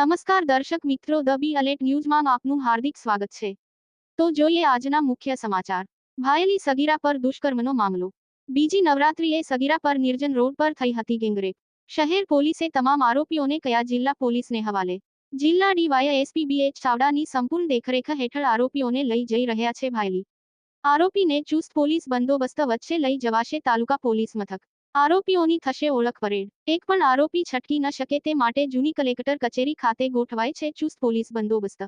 નમસ્કાર દર્શક મિત્રો, ધ અલેટ ન્યૂઝમાં આપનું હાર્દિક સ્વાગત છે. તો જોઈએ આજના મુખ્ય સમાચાર. ભાયલી સગીરા પર દુષ્કર્મનો મામલો. બીજી નવરાત્રિએ સગીરા પર નિર્જન રોડ પર થઈ હતી ગેંગરેપ. શહેર પોલીસે તમામ આરોપીઓને કયા જિલ્લા પોલીસને હવાલે? જિલ્લા ડીવાય એસપી બી એચ ચાવડાની સંપૂર્ણ દેખરેખ હેઠળ આરોપીઓને લઈ જઈ રહ્યા છે ભાયલી. આરોપીને ચુસ્ત પોલીસ બંદોબસ્ત વચ્ચે લઈ જવાશે તાલુકા પોલીસ મથક. આરોપીઓની થશે ઓળખ પરેડ. એક પણ આરોપી છટકી ન શકે તે માટે જૂની કલેક્ટર કચેરી ખાતે ગોઠવાય છે ચુસ્ત પોલીસ બંદોબસ્ત.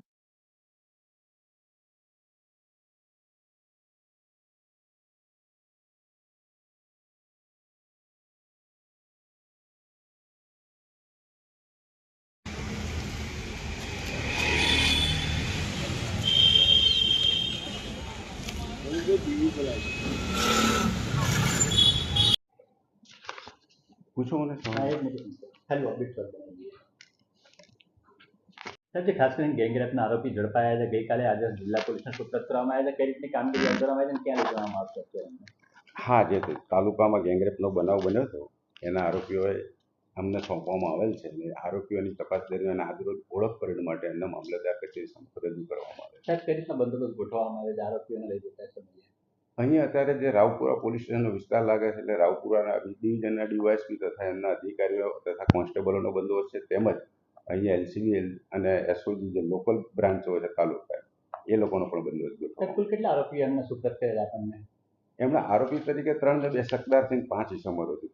પૂછો મને. ખાલી પર બનાવી જે ખાસ કરીને ગેંગરેપના આરોપી ઝડપાયા છે ગઈકાલે આજે જિલ્લા પોલીસને સુપ્રત કરવામાં આવ્યા છે કઈ રીતની કામગીરી હાથ ધરવામાં આવી છે ક્યાં લઈ જવામાં આવશે હા જે તાલુકામાં ગેંગરેપનો બનાવ બન્યો હતો એના આરોપીઓએ અમને સોંપવામાં આવેલ છે અને આરોપીઓની તપાસ દરમિયાન આજરોજ ઓળખ પરેડ માટે એમને મામલતદાર કચેરી સમક્ષ રજૂ કરવામાં આવે છે કઈ રીતના બંદોબસ્ત ગોઠવવામાં આવે છે આરોપીઓને લઈ જતા? સમયે અહીં અત્યારે જે રાવપુરા પોલીસ સ્ટેશનનો વિસ્તાર લાગે છે એટલે રાવપુરાના ડિવિઝનના ડીવાયસપી તથા એમના અધિકારીઓ તથા કોન્સ્ટેબલોનો બંદોબસ્ત છે તેમજ અહીંયા એલસીબી અને એસઓજી જે લોકલ બ્રાન્ચો છે તાલુકા એ લોકોનો પણ બંદોબસ્ત સાહેબ કુલ કેટલા આરોપીઓ એમને સુપ્રત કરેલા આપણને એમના આરોપી તરીકે ત્રણ ને બે સકદાર થઈને પાંચ ઇસમો રજૂ